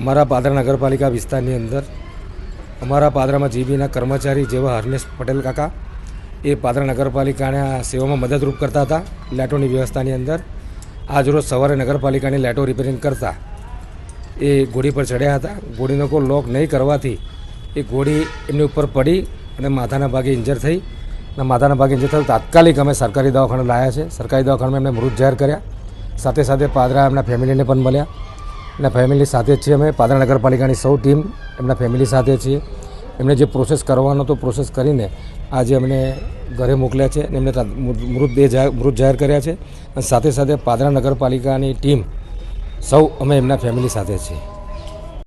અમારા પાદરા નગરપાલિકા વિસ્તારની અંદર અમારા પાદરામાં જીબીના કર્મચારી જેવા હરનેશ પટેલ કાકા એ પાદરા નગરપાલિકાના સેવામાં મદદરૂપ કરતા હતા. લાઇટોની વ્યવસ્થાની અંદર આજરોજ સવારે નગરપાલિકાની લાઇટો રિપેરિંગ કરતા એ ઘોડી પર ચડ્યા હતા. ઘોડીનો કોઈ લોક નહીં કરવાથી એ ઘોડી એમની ઉપર પડી અને માથાના ભાગે ઇન્જર થઈ અને માથાના ભાગે ઇન્જર થયું તાત્કાલિક અમે સરકારી દવાખાને લાવ્યા છે. સરકારી દવાખાનામાં એમને મૃત જાહેર કર્યા. સાથે સાથે પાદરા એમના ફેમિલીને પણ મળ્યા. એમના ફેમિલી સાથે છીએ અમે. પાદરા નગરપાલિકાની સૌ ટીમ એમના ફેમિલી સાથે છીએ. એમને જે પ્રોસેસ કરવાનો તો પ્રોસેસ કરીને આજે અમને ઘરે મોકલ્યા છે અને એમને મૃતદેહ જાહેર, મૃત જાહેર કર્યા છે. અને સાથે સાથે પાદરા નગરપાલિકાની ટીમ સૌ અમે એમના ફેમિલી સાથે છીએ.